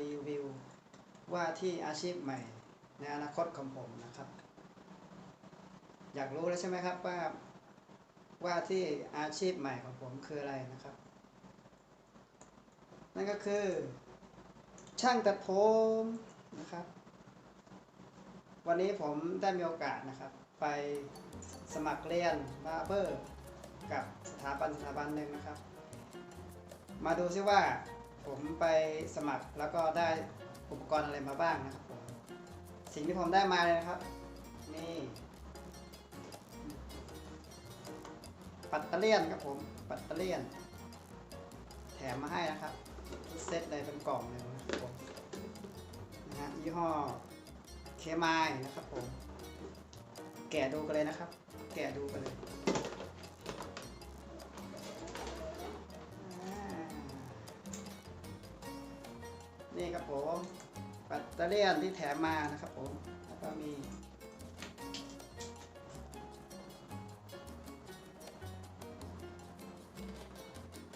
รีวิว ว่าที่อาชีพใหม่ในอนาคตของผมนะครับ อยากรู้แล้วใช่ไหมครับว่าว่าที่อาชีพใหม่ของผมคืออะไรนะครับ นั่นก็คือ ช่างตัดผมนะครับ วันนี้ผมได้มีโอกาสนะครับ ไปสมัครเรียนบาร์เบอร์กับสถาบันสถาบันหนึ่งนะครับ มาดูซิว่า ผมไปสมัครแล้วก็ได้อุปกรณ์อะไรมาบ้างนะครับผมสิ่งที่ผมได้มาเลยนะครับ นี่ปัตเตเลียนครับผมปัตเตเลียน แถมมาให้นะครับเซตเลยเป็นกล่องหนึ่งนะครับผมนะฮะยี่ห้อเคมายนะครับผม แกะดูกันเลยนะครับ แกะดูกันเลย นี่ครับผมปัตเตอร์เลียนที่แถมมานะครับผมแล้วก็มี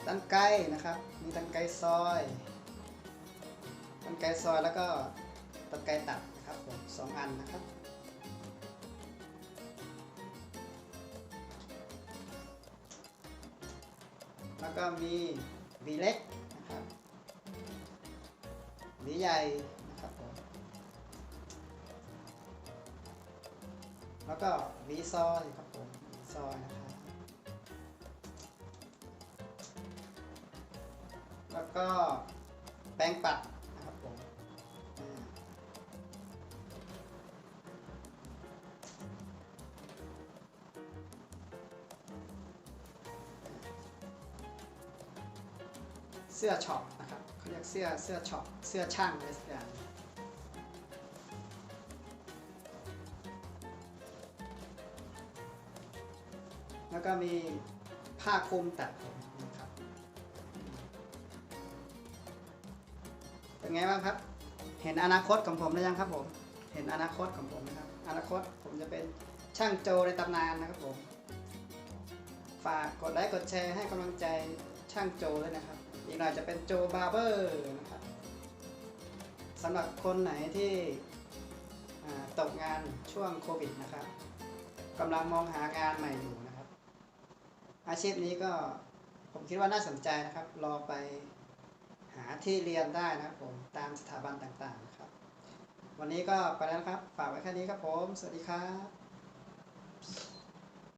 ตันไกนะครับ มีตันไกซอยตันไกซอยแล้วก็ตันไกตัดนะครับผมสองอันนะครับ แล้วก็มีวีเล็กนะครับ หวีใหญ่นะครับผมแล้วก็หวีซอยครับผมหวีซอยนะครับแล้วก็แป้งปัดนะครับผมเสื้อช็อปนะครับ เรียกเสื้อเสื้อช็อปเสื้อช่างอะไรสักอย่างแล้วก็มีผ้าคลุมตัดผมนะครับ เป็นไงบ้างครับ เห็นอนาคตของผมหรือยังครับผม เห็นอนาคตของผมนะครับ อนาคตผมจะเป็นช่างโจในตำนานนะครับผม ฝากกดไลค์กดแชร์ให้กำลังใจช่างโจด้วยนะครับ อีกหน่อยจะเป็นโจบาร์เบอร์นะครับสำหรับคนไหนที่ตกงานช่วงโควิดนะครับกำลังมองหางานใหม่อยู่นะครับ อาชีพนี้ก็ผมคิดว่าน่าสนใจนะครับรอไปหาที่เรียนได้นะครับผมตามสถาบันต่างๆนะครับ วันนี้ก็ไปแล้วนะครับ ฝากไว้แค่นี้ครับผม สวัสดีครับ